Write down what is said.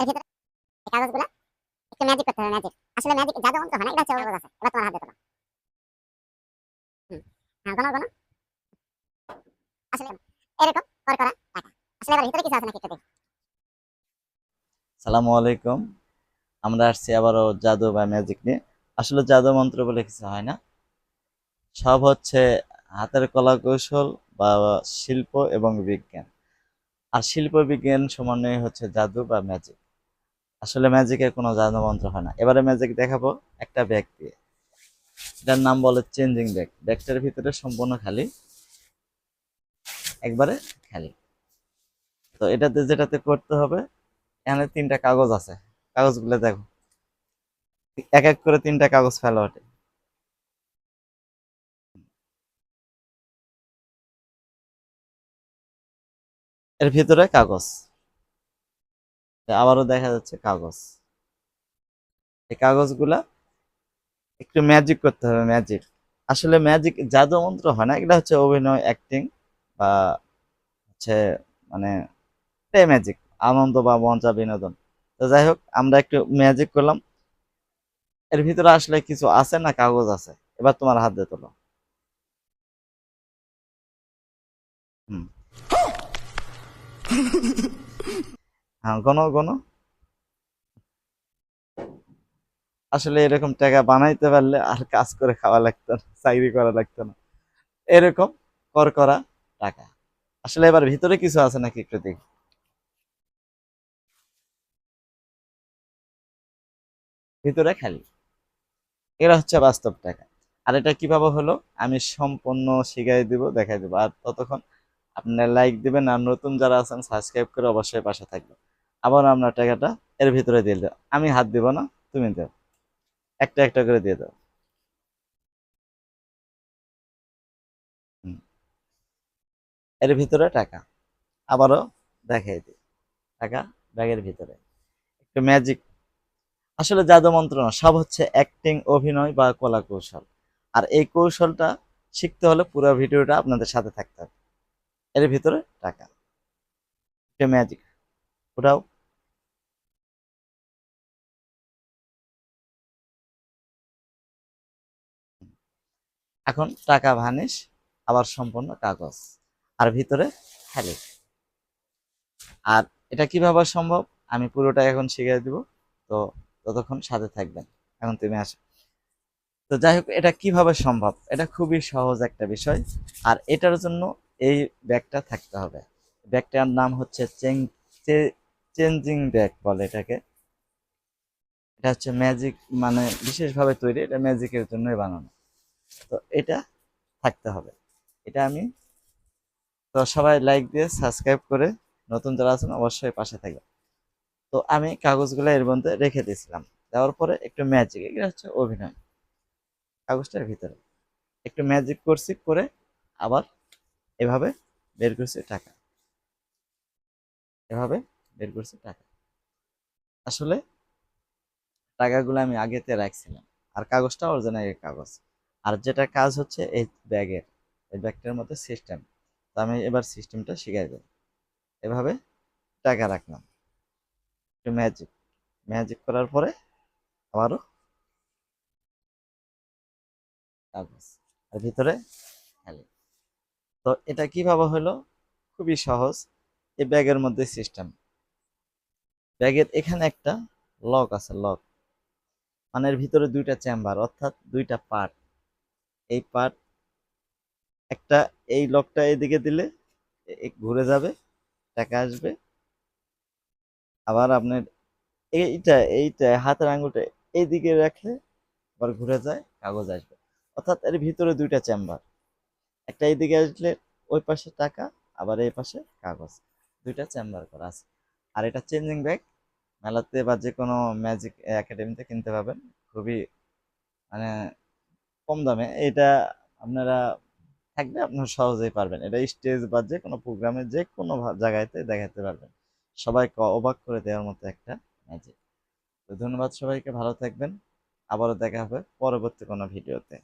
এর হয় আলাইকুম। আমরা আসছি আবারও জাদু বা ম্যাজিক নিয়ে। আসলে জাদু মন্ত্র বলে কিছু হয় না। সব হচ্ছে হাতের কলা কৌশল বা শিল্প এবং বিজ্ঞান। আর শিল্প বিজ্ঞান সমন্বয় হচ্ছে জাদু বা ম্যাজিক আসলে ম্যাজিকের কোনো জাদু মন্ত্র হয় না। এবারে ম্যাজিক দেখাবো একটা ব্যাগ দিয়ে। এটার নাম বলে চেঞ্জিং ব্যাগ ব্যাগটার ভিতরে সম্পূর্ণ খালি। একবারে খালি। তো এটাতে যেটাতে করতে হবে, এখানে তিনটা কাগজ আছে। কাগজগুলো দেখো। এক এক করে তিনটা কাগজ ফেলা ওঠে। এর ভিতরে কাগজ। আবারও দেখা যাচ্ছে কাগজ। এই কাগজগুলা একটু ম্যাজিক করতে হবে ম্যাজিক আসলে ম্যাজিক জাদু মন্ত্র হয় না এগুলা হচ্ছে অভিনয় অ্যাক্টিং বা হচ্ছে মানে ম্যাজিক আনন্দ বা মজা, বিনোদন। তো যাই হোক, আমরা একটু ম্যাজিক করলাম। এর ভিতরে আসলে কিছু আছে না কাগজ আছে? এবার তোমার হাত দিয়ে তোলো। হুম। হ্যাঁ গণ গণ। আসলে এরকম টাকা বানাইতে পারলে আর কাজ করে খাওয়া লাগতো না, চাকরি করা লাগতো না। এরকম কর করা টাকা। আসলে এবার ভিতরে কিছু আছে নাকি একটু দেখি? ভিতরে খালি। এরা হচ্ছে বাস্তব টাকা। আর এটা কীভাবে হলো? আমি সম্পূর্ণ শিখাই দিব, দেখাই দিব। আর ততক্ষণ আপনারা লাইক দিবেন, আর নতুন যারা আছেন সাবস্ক্রাইব করে অবশ্যই পাশে থাকবে আবার আমরা টাকাটা এর ভিতরে দিয়ে দাও আমি হাত দিব না, তুমি দাও। একটা একটা করে দিয়ে দাও। এর ভিতরে টাকা। আবারও দেখাই দিই। টাকা ব্যাগের ভিতরে। একটু ম্যাজিক। আসলে জাদু মন্ত্র না, সব হচ্ছে অ্যাক্টিং অভিনয় বা কলা কৌশল আর এই কৌশলটা শিখতে হলে পুরো ভিডিওটা আপনাদের সাথে থাকতে হবে। এর ভিতরে টাকা। একটা ম্যাজিক। ওটাও। এখন টাকা ভানিশ, আবার সম্পূর্ণ কাগজ। আর ভিতরে খালি। আর এটা কীভাবে সম্ভব? আমি পুরোটা এখন শিখিয়ে দিব। তো ততক্ষণ সাথে থাকবেন। এখন তুমি আসো। তো যাই হোক, এটা কীভাবে সম্ভব? এটা খুবই সহজ একটা বিষয়। আর এটার জন্য এই ব্যাগটা থাকতে হবে। ব্যাগটার নাম হচ্ছে চেঞ্জিং ব্যাগ বলে এটাকে। এটা হচ্ছে ম্যাজিক মানে বিশেষভাবে তৈরি, এটা ম্যাজিকের জন্যই বানানো। তো এটা থাকতে হবে। এটা আমি তো সবাই লাইক দিয়ে সাবস্ক্রাইব করে নতুন যারা আছেন অবশ্যই পাশে থাকবে তো আমি কাগজগুলো এর মধ্যে রেখে দিয়েছিলাম। দেওয়ার পরে একটু ম্যাজিক এগুলো হচ্ছে অভিনয়। কাগজটার ভিতরে একটু ম্যাজিক করছি, করে আবার এভাবে বের করছি টাকা। এভাবে বের করছি টাকা। আসলে টাকাগুলো আমি আগেতে রাখছিলাম। আর কাগজটা অরিজিনাল কাগজ। আর যেটা কাজ হচ্ছে এই ব্যাগের, এই ব্যাগটার মধ্যে সিস্টেম তো আমি এবার সিস্টেমটা শিখাই দেব। এভাবে টাকা রাখলাম। একটু ম্যাজিক ম্যাজিক করার পরে আবারও কাগজ। আর ভিতরে খালি। তো এটা কীভাবে হলো? খুবই সহজ। এই ব্যাগের মধ্যে সিস্টেম ব্যাগের এখানে একটা লক আছে, লক। মানে ভিতরে দুইটা চেম্বার, অর্থাৎ দুইটা পার্ট। এই পার্ট একটা, এই লকটা এদিকে দিলে ঘুরে যাবে, টাকা আসবে। আবার আপনার এইটা এইটা, হাতের আঙুলটা এইদিকে রাখলে আবার ঘুরে যায়, কাগজ আসবে। অর্থাৎ এর ভিতরে দুইটা চেম্বার। একটা এইদিকে আসলে ওই পাশে টাকা, আবার এই পাশে কাগজ। দুইটা চেম্বার করা আছে। আর এটা চেঞ্জিং ব্যাগ মেলাতে বা যে কোনো ম্যাজিক একাডেমিতে কিনতে পাবেন। খুবই মানে কম দামে। এটা আপনারা থাকলে আপনারা সহজেই পারবেন। এটা স্টেজ বা যে কোনো প্রোগ্রামে যে কোনো জায়গাতে দেখাতে পারবেন। সবাইকে অবাক করে দেওয়ার মতো একটা ম্যাজিক তো ধন্যবাদ সবাইকে। ভালো থাকবেন। আবারও দেখা হবে পরবর্তী কোনো ভিডিওতে।